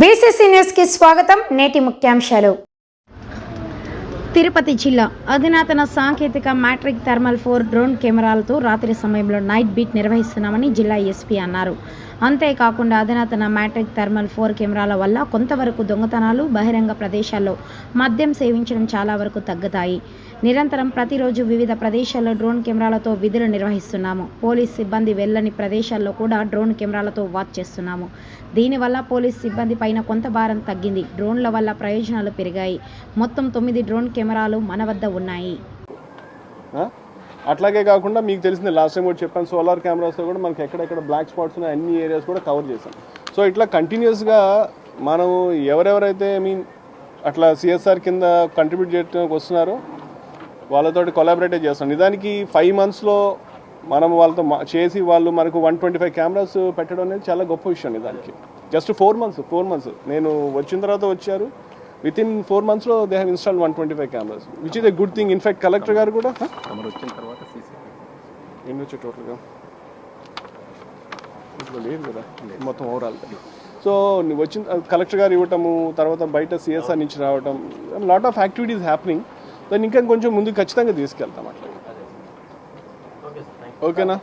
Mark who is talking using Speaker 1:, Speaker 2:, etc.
Speaker 1: BCC న్యూస్కి స్వాగతం. నేటి ముఖ్యాంశాలు. తిరుపతి జిల్లా అధునాతన సాంకేతిక మ్యాట్రిక్ థర్మల్ ఫోర్ డ్రోన్ కెమెరాలతో రాత్రి సమయంలో నైట్ బీట్ నిర్వహిస్తున్నామని జిల్లా ఎస్పీ అన్నారు. అంతేకాకుండా అధునాతన మ్యాట్రిక్ థర్మల్ ఫోర్ కెమెరాల వల్ల కొంతవరకు దొంగతనాలు బహిరంగ ప్రదేశాల్లో మద్యం సేవించడం చాలా వరకు తగ్గుతాయి. నిరంతరం ప్రతిరోజు వివిధ ప్రదేశాల్లో డ్రోన్ కెమెరాలతో విధులు నిర్వహిస్తున్నాము. పోలీస్ సిబ్బంది వెళ్ళని ప్రదేశాల్లో కూడా డ్రోన్ కెమెరాలతో వాచ్ చేస్తున్నాము. దీనివల్ల పోలీస్ సిబ్బంది పైన కొంత భారం తగ్గింది. డ్రోన్ల వల్ల ప్రయోజనాలు పెరిగాయి. మొత్తం తొమ్మిది డ్రోన్ కెమెరాలు మన వద్ద ఉన్నాయి.
Speaker 2: అట్లాగే కాకుండా మీకు తెలిసింది లాస్ట్ టైం కూడా చెప్పాను సోలార్ కెమెరాస్తో కూడా మనకి ఎక్కడెక్కడ బ్లాక్ స్పాట్స్ ఉన్నాయి అన్ని ఏరియాస్ కూడా కవర్ చేశాం. సో ఇట్లా కంటిన్యూస్గా మనం ఎవరెవరైతే ఐ మీన్ అట్లా సిఎస్ఆర్ కింద కంట్రిబ్యూట్ చేయడానికి వస్తున్నారో వాళ్ళతోటి కొలాబరేట్ చేస్తాం. నిజానికి ఫైవ్ మంత్స్లో మనం వాళ్ళతో చేసి వాళ్ళు మనకు వన్ ట్వంటీ ఫైవ్ కెమెరాస్ పెట్టడం అనేది చాలా గొప్ప విషయం నిజానికి. Just four months four months నేను వచ్చిన తర్వాత వచ్చారు. విత్ ఇన్ ఫోర్ మంత్స్లో they have install one twenty five cameras which is a good thing in fact collector గారు కూడా
Speaker 3: వచ్చిన తర్వాత సీసీ
Speaker 2: ఎన్ని వచ్చాయి టోటల్గా ఇంట్లో లేదు కదా. మొత్తం ఓవరాల్ సో వచ్చిన కలెక్టర్ గారు ఇవ్వటము తర్వాత బయట సిఎస్ఆర్ నుంచి రావటం లాట్ ఆఫ్ యాక్టివిటీస్ హ్యాపెనింగ్ దాన్ని ఇంకా కొంచెం ముందు ఖచ్చితంగా తీసుకెళ్తాం అట్లా. ఓకేనా?